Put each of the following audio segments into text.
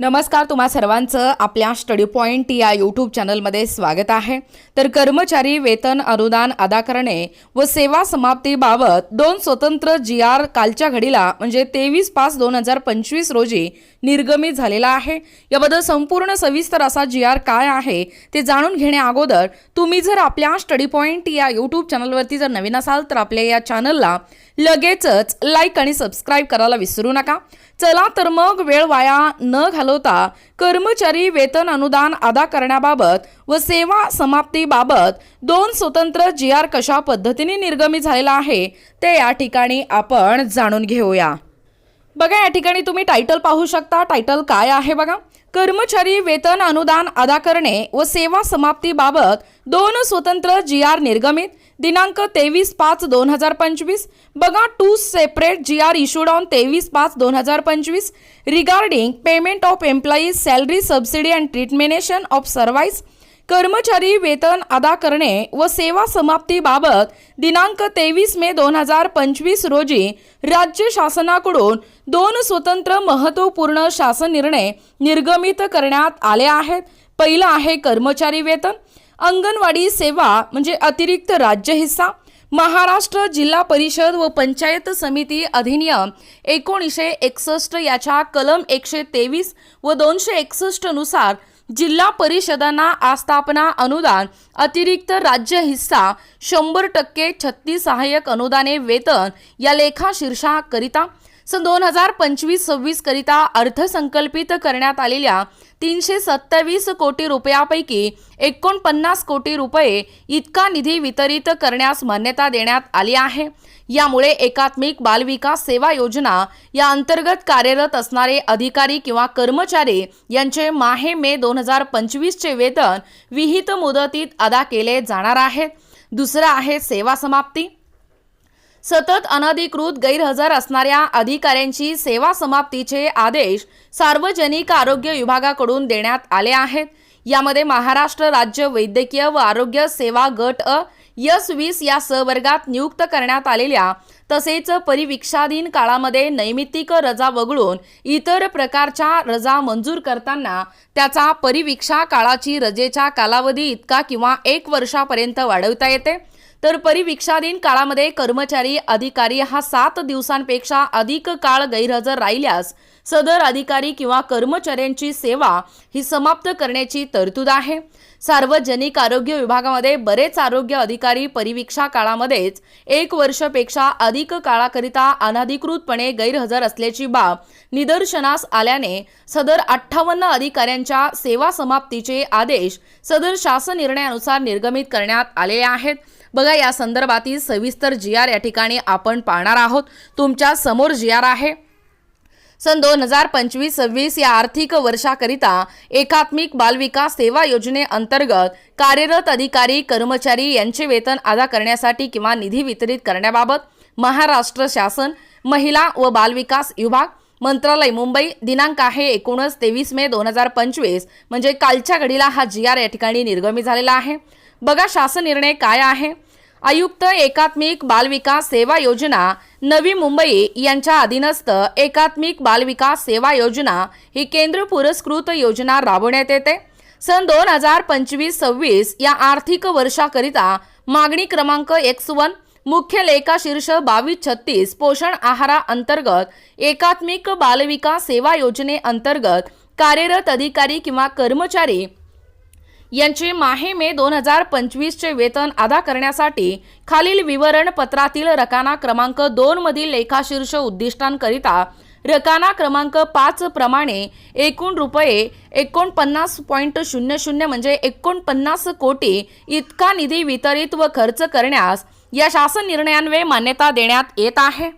नमस्कार तुम्हा सर्वांचं आपल्या स्टडी पॉईंट या यूट्यूब चॅनलमध्ये स्वागत आहे. तर कर्मचारी वेतन अनुदान अदा करणे व सेवा समाप्तीबाबत दोन स्वतंत्र जी आर कालच्या घडीला म्हणजे तेवीस पाच दोन हजार पंचवीस रोजी निर्गमित झालेला आहे. याबद्दल संपूर्ण सविस्तर असा जी आर काय आहे ते जाणून घेण्या अगोदर तुम्ही जर आपल्या स्टडी पॉईंट या यूट्यूब चॅनलवरती जर नवीन असाल तर आपल्या या चॅनलला लगेचच लाईक आणि सबस्क्राईब करायला विसरू नका. चला तर मग वेळ वाया न घालवता कर्मचारी वेतन अनुदान अदा करण्याबाबत व सेवा समाप्तीबाबत दोन स्वतंत्र जी आर कशा पद्धतीने निर्गमित झालेला आहे ते या ठिकाणी आपण जाणून घेऊया. बघा या ठिकाणी तुम्ही टायटल पाहू शकता. टायटल काय आहे बघा? कर्मचारी वेतन अनुदान अदा करणे व सेवा समाप्तीबाबत दोन स्वतंत्र जी आर निर्गमित. दिनांक तेवीस पाच दोन हजार पंचवीस. बघा two separate G R issued on तेवीस पाच दोन हजार पंचवीस. Regarding payment of employees salary subsidy and termination of service कर्मचारी वेतन अदा करणे व सेवा समाप्तीबाबत दिनांक तेवीस मे दोन हजार पंचवीस रोजी राज्य शासनाकडून दोन स्वतंत्र महत्त्वपूर्ण शासन निर्णय निर्गमित करण्यात आले आहेत. पहिलं आहे कर्मचारी वेतन. अंगणवाडी सेवा म्हणजे अतिरिक्त राज्य हिस्सा. महाराष्ट्र जिल्हा परिषद व पंचायत समिती अधिनियम एकोणीसशे एकसष्ट याच्या कलम एकशे तेवीस व दोनशे एकसष्टनुसार नुसार जिल्हा परिषदांना आस्थापना अनुदान अतिरिक्त राज्य हिस्सा शंभर टक्के छत्तीस सहाय्यक अनुदाने वेतन या लेखा शीर्षाकरिता सन दोन हजार पंचवीस सव्वीस करिता अर्थसंकल्पित करण्यात आलेल्या तीनशे सत्तावीस कोटी रुपयापैकी एकोणपन्नास कोटी रुपये इतका निधी वितरित करण्यास मान्यता देण्यात आली आहे. यामुळे एकात्मिक बालविकास सेवा योजना या अंतर्गत कार्यरत असणारे अधिकारी किंवा कर्मचारी यांचे माहे मे दोन हजार पंचवीसचे वेतन विहित मुदतीत अदा केले जाणार आहेत दुसरं आहे सेवा समाप्ती. सतत अनधिकृत गैरहजर असणाऱ्या अधिकाऱ्यांची सेवा समाप्तीचे आदेश सार्वजनिक आरोग्य विभागाकडून देण्यात आले आहेत. यामध्ये महाराष्ट्र राज्य वैद्यकीय व आरोग्य सेवा गट अ यस वीस या सहवर्गात नियुक्त करण्यात आलेल्या तसेच परिवीक्षाधीन काळामध्ये नैमित्तिक रजा वगळून इतर प्रकारच्या रजा मंजूर करताना त्याचा परिवीक्षा काळाची रजेच्या कालावधी इतका किंवा एक वर्षापर्यंत वाढवता येते. तर परिवीक्षाधीन काळामध्ये कर्मचारी अधिकारी हा सात दिवसांपेक्षा अधिक काळ गैरहजर राहिल्यास सदर अधिकारी किंवा कर्मचाऱ्यांची सेवा ही समाप्त करण्याची तरतूद आहे. सार्वजनिक आरोग्य विभागामध्ये बरेच आरोग्य अधिकारी परिवीक्षा काळामध्येच एक वर्षपेक्षा अधिक काळाकरिता अनधिकृतपणे गैरहजर असल्याची बाब निदर्शनास आल्याने सदर अठ्ठावन्न अधिकाऱ्यांच्या सेवा समाप्तीचे आदेश सदर शासन निर्णयानुसार निर्गमित करण्यात आले आहेत. बघा या संदर्भातील सविस्तर जी आर या ठिकाणी आपण पाहणार आहोत. तुमच्यासमोर जी आर आहे. सन दोन हजार पंचवीस सव्वीस या आर्थिक वर्षाकरिता एकात्मिक बालविकास सेवा योजनेअंतर्गत कार्यरत अधिकारी कर्मचारी यांचे वेतन अदा करण्यासाठी किंवा निधी वितरित करण्याबाबत महाराष्ट्र शासन महिला व बालविकास विभाग मंत्रालय मुंबई दिनांक आहे एकोणीस तेवीस मे दोन हजार पंचवीस. म्हणजे कालच्या घडीला हा जी आर या ठिकाणी निर्गमी झालेला आहे. बघा शासन निर्णय काय आहे. आयुक्त एकात्मिक बालविकास सेवा योजना नवी मुंबई यांच्या अधीनस्थ एकात्मिक बालविकास सेवा योजना ही केंद्र पुरस्कृत योजना राबवण्यात येते. सन दोन हजार पंचवीस सव्वीस या आर्थिक वर्षाकरिता मागणी क्रमांक एक्स वन मुख्य लेखा शीर्ष बावीस छत्तीस पोषण आहारा अंतर्गत एकात्मिक बालविकास सेवा योजनेअंतर्गत कार्यरत अधिकारी किंवा कर्मचारी यांचे माहे मे दोन हजार पंचवीसचे वेतन अदा करण्यासाठी खालील विवरण पत्रातील रकाना क्रमांक दोन मधील लेखाशीर्ष उद्दिष्टांकरिता रकाना क्रमांक पाच प्रमाणे एकूण रुपये एकोणपन्नास पॉईंट शून्य शून्य म्हणजे एकोणपन्नास कोटी इतका निधी वितरित व खर्च करण्यास या शासन निर्णयान्वये मान्यता देण्यात येत आहे.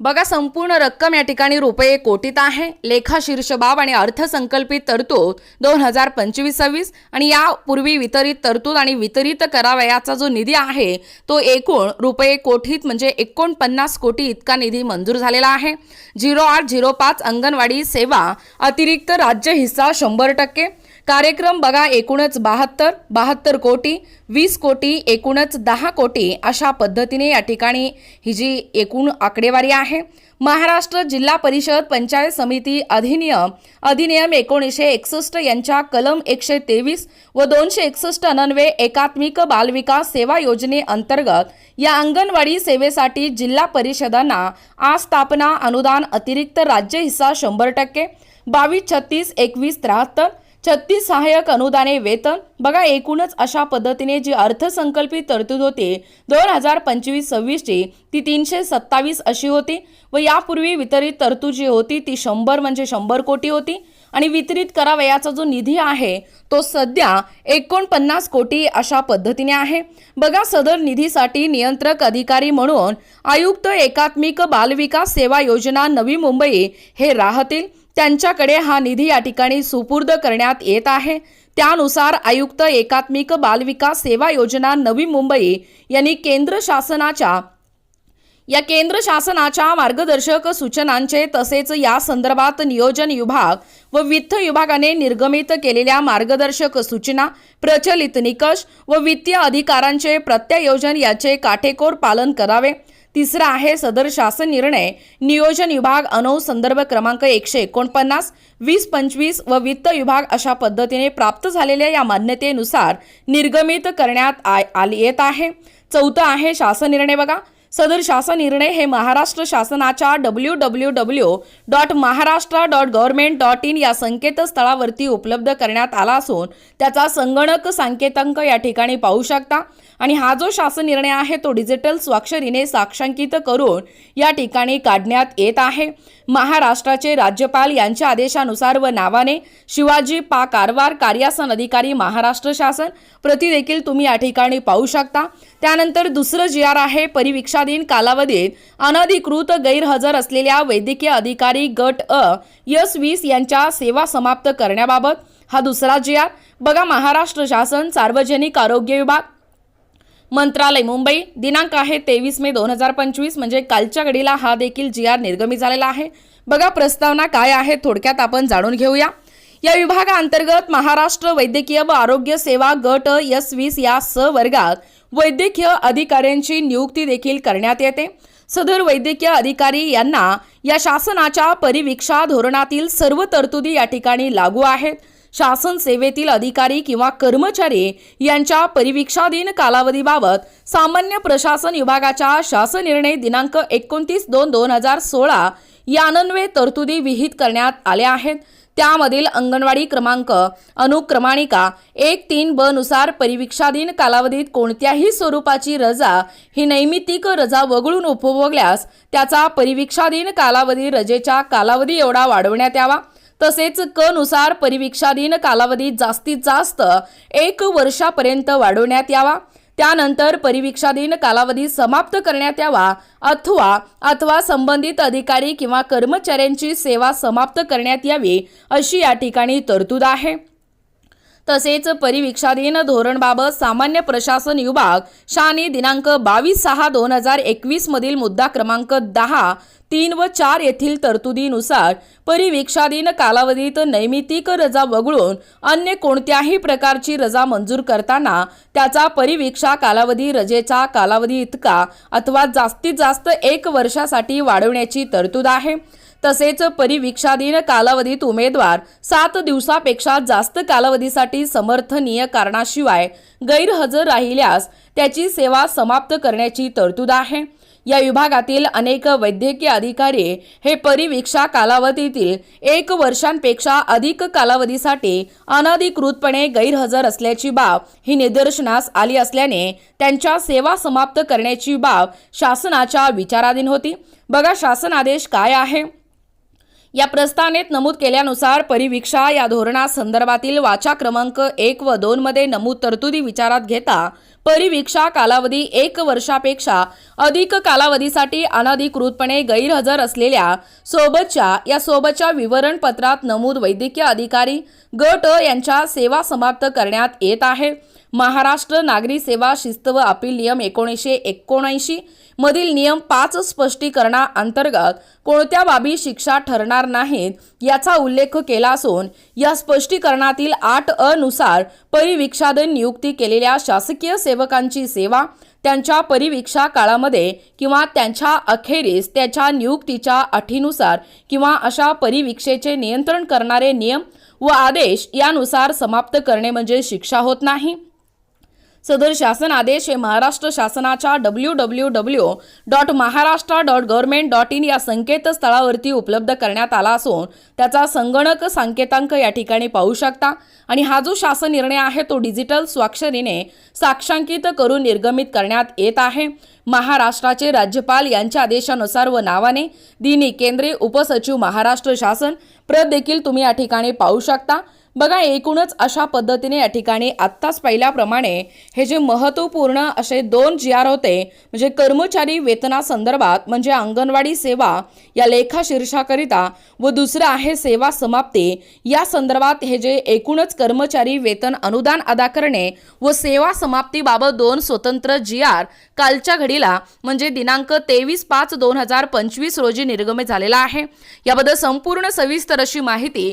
बघा संपूर्ण रक्कम या ठिकाणी रुपये कोटीत आहे. लेखा शीर्ष बाब आणि अर्थसंकल्पित तरतूद दोन हजार पंचवीस सव्वीस आणि यापूर्वी वितरित तरतूद आणि वितरित करावयाचा जो निधी आहे तो एकूण रुपये कोटीत म्हणजे एकोणपन्नास कोटी इतका निधी मंजूर झालेला आहे. झिरो आठ झिरो पाच अंगणवाडी सेवा अतिरिक्त राज्य हिस्सा शंभर टक्के. कार्यक्रम बघा एकूणच बहात्तर बहात्तर कोटी वीस कोटी एकूणच दहा कोटी अशा पद्धतीने या ठिकाणी ही जी एकूण आकडेवारी आहे. महाराष्ट्र जिल्हा परिषद पंचायत समिती अधिनियम अधिनियम एकोणीसशे एकसष्ट यांच्या कलम एकशे तेवीस व दोनशे एकसष्ट अनन्वे एकात्मिक बालविकास सेवा योजनेअंतर्गत या अंगणवाडी सेवेसाठी जिल्हा परिषदांना आस्थापना अनुदान अतिरिक्त राज्य हिस्सा शंभर टक्के बावीस छत्तीस एकवीस त्र्याहत्तर छत्तीस सहाय्यक अनुदाने वेतन. बघा एकूणच अशा पद्धतीने जी अर्थसंकल्पित तरतूद होती दोन हजार पंचवीस सव्वीसची ती तीनशे सत्तावीस अशी होती. व यापूर्वी वितरित तरतूद जी होती ती शंभर म्हणजे शंभर कोटी होती. आणि वितरित करावयाचा जो निधी आहे तो सध्या एकोणपन्नास कोटी अशा पद्धतीने आहे. बघा सदर निधीसाठी नियंत्रक अधिकारी म्हणून आयुक्त एकात्मिक बालविकास सेवा योजना नवी मुंबई हे राहतील. त्यांच्याकडे हा निधी या ठिकाणी सुपूर्द करण्यात येत आहे. त्यानुसार आयुक्त एकात्मिक बालविकास सेवा योजना नवी मुंबई यांनी केंद्र शासनाच्या या केंद्र शासनाच्या मार्गदर्शक सूचनांचे तसेच या संदर्भात नियोजन विभाग व वित्त विभागाने निर्गमित केलेल्या मार्गदर्शक सूचना प्रचलित निकष व वित्तीय अधिकारांचे प्रत्यायोजन याचे काटेकोर पालन करावे. तिसरा आहे सदर शासन निर्णय. नियोजन विभाग अनौ संदर्भ क्रमांक एकशे एकोणपन्नास वीस पंचवीस व वित्त विभाग अशा पद्धतीने प्राप्त झालेल्या या मान्यतेनुसार निर्गमित करण्यात आ- आली येत आहे. चौथं आहे शासन निर्णय बघा. सदर शासन निर्णय हे महाराष्ट्र शासनाच्या W W W dot Maharashtra dot government dot in या संकेतस्थळावरती उपलब्ध करण्यात आला असून त्याचा संगणक सांकेतांक या ठिकाणी पाहू शकता. आणि हा जो शासन निर्णय आहे तो डिजिटल स्वाक्षरीने साक्षांकित करून या ठिकाणी काढण्यात येत आहे. महाराष्ट्राचे राज्यपाल यांच्या आदेशानुसार व नावाने शिवाजी पा कारवार कार्यासन अधिकारी महाराष्ट्र शासन प्रति देखील तुम्ही या ठिकाणी पाहू शकता. त्यानंतर दुसरं जी आर आहे परिवीक्षाधीन कालावधीत अनधिकृत गैरहजर असलेल्या वैद्यकीय अधिकारी गट अ यस वीस यांच्या सेवा समाप्त करण्याबाबत हा दुसरा जी आर बघा महाराष्ट्र शासन सार्वजनिक आरोग्य विभाग मंत्रालय मुंबई दिनांक आहे तेवीस मे दोन हजार पंचवीस म्हणजे कालच्या घडीला हा देखील जी आर निर्गमित झालेला आहे. बघा प्रस्तावना काय आहे थोडक्यात आपण जाणून घेऊया. या विभागाअंतर्गत महाराष्ट्र वैद्यकीय व आरोग्य सेवा गट एस वीस या स वर्गात वैद्यकीय अधिकाऱ्यांची नियुक्ती देखील करण्यात येते. सदर वैद्यकीय अधिकारी यांना या शासनाच्या परिवीक्षा धोरणातील सर्व तरतुदी या ठिकाणी लागू आहेत. शासन सेवेतील अधिकारी किंवा कर्मचारी यांच्या परिवीक्षाधीन कालावधीबाबत सामान्य प्रशासन विभागाच्या शासन निर्णय दिनांक एकोणतीस दोन दोन हजार सोळा यानन्वये तरतुदी विहित करण्यात आल्या आहेत. त्यामधील अंगणवाडी क्रमांक अनुक्रमाणिका एक तीन ब नुसार परिवीक्षाधीन कालावधीत कोणत्याही स्वरूपाची रजा ही नैमित्तिक रजा वगळून उपभोगल्यास त्याचा परिवीक्षाधीन कालावधी रजेच्या कालावधी एवढा वाढवण्यात यावा. तसेच क नुसार परिवीक्षाधीन कालावधी जास्तीत जास्त एक वर्षापर्यंत वाढवण्यात यावा. त्यानंतर परिवीक्षाधीन कालावधी समाप्त करण्यात यावा अथवा अथवा संबंधित अधिकारी किंवा कर्मचाऱ्यांची सेवा समाप्त करण्यात यावी अशी या ठिकाणी तरतूद आहे. तसेच परिवीक्षाधीन धोरणबाबत सामान्य प्रशासन विभाग शानी दिनांक बावीस सहा दोन हजार एकवीस मधील मुद्दा क्रमांक दहा तीन व चार येथील तरतुदीनुसार परिवीक्षाधीन कालावधीत नैमित्तिक रजा वगळून अन्य कोणत्याही प्रकारची रजा मंजूर करताना त्याचा परिवीक्षा कालावधी रजेचा कालावधी इतका अथवा जास्तीत जास्त एक वर्षासाठी वाढवण्याची तरतूद आहे. तसेच परिवीक्षाधीन कालावधीत उमेदवार सात दिवसापेक्षा जास्त कालावधीसाठी समर्थनीय कारणाशिवाय गैरहजर राहिल्यास त्याची सेवा समाप्त करण्याची तरतूद आहे. या विभागातील अनेक वैद्यकीय अधिकारी हे परिवीक्षा कालावधीतील एक वर्षांपेक्षा अधिक कालावधीसाठी अनधिकृतपणे गैरहजर असल्याची बाब ही निदर्शनास आली असल्याने त्यांच्या सेवा समाप्त करण्याची बाब शासनाच्या विचाराधीन होती. बघा शासन आदेश काय आहे? या प्रस्तावनेत नमूद केल्यानुसार परिवीक्षा या धोरणासंदर्भातील वाचा क्रमांक एक व दोन मध्ये नमूद तरतुदी विचारात घेता परिवीक्षा कालावधी एक वर्षापेक्षा अधिक कालावधीसाठी अनधिकृतपणे गैरहजर असलेल्या सोबतच्या या सोबतच्या विवरणपत्रात नमूद वैद्यकीय अधिकारी गट यांच्या सेवा समाप्त करण्यात येत आहे. महाराष्ट्र नागरी सेवा शिस्त व अपील नियम एकोणीसशे एकोणऐंशी मधील नियम पाच स्पष्टीकरणा अंतर्गत कोणत्या बाबी शिक्षा ठरणार नाहीत याचा उल्लेख केला असून या स्पष्टीकरणातील आठ अ नुसार परिवीक्षाधन नियुक्ती केलेल्या शासकीय सेवकांची सेवा त्यांच्या परिवीक्षा काळामध्ये किंवा त्यांच्या अखेरीस त्याच्या नियुक्तीच्या अटीनुसार किंवा अशा परिवीक्षेचे नियंत्रण करणारे नियम व आदेश यानुसार समाप्त करणे म्हणजे शिक्षा होत नाही. सदर शासन आदेश हे महाराष्ट्र शासनाच्या W W W dot Maharashtra dot government dot in या संकेतस्थळावरती उपलब्ध करण्यात आला असून त्याचा संगणक सांकेतांक या ठिकाणी पाहू शकता. आणि हा जो शासन निर्णय आहे तो डिजिटल स्वाक्षरीने साक्षांकित करून निर्गमित करण्यात येत आहे. महाराष्ट्राचे राज्यपाल यांच्या आदेशानुसार व नावाने दिनी केंद्रीय उपसचिव महाराष्ट्र शासन प्रत देखील तुम्ही या ठिकाणी पाहू शकता. बघा एकूणच अशा पद्धतीने या ठिकाणी आत्ताच पाहिल्याप्रमाणे हे जे महत्त्वपूर्ण असे दोन जी आर होते म्हणजे कर्मचारी वेतनासंदर्भात म्हणजे अंगणवाडी सेवा या लेखा शीर्षाकरिता व दुसरं आहे सेवा समाप्ती या संदर्भात हे जे एकूणच कर्मचारी वेतन अनुदान अदा करणे व सेवा समाप्तीबाबत दोन स्वतंत्र जी आर कालच्या घडीला म्हणजे दिनांक तेवीस पाच दोन हजार पंचवीस रोजी निर्गमित झालेला आहे. याबद्दल संपूर्ण सविस्तर अशी माहिती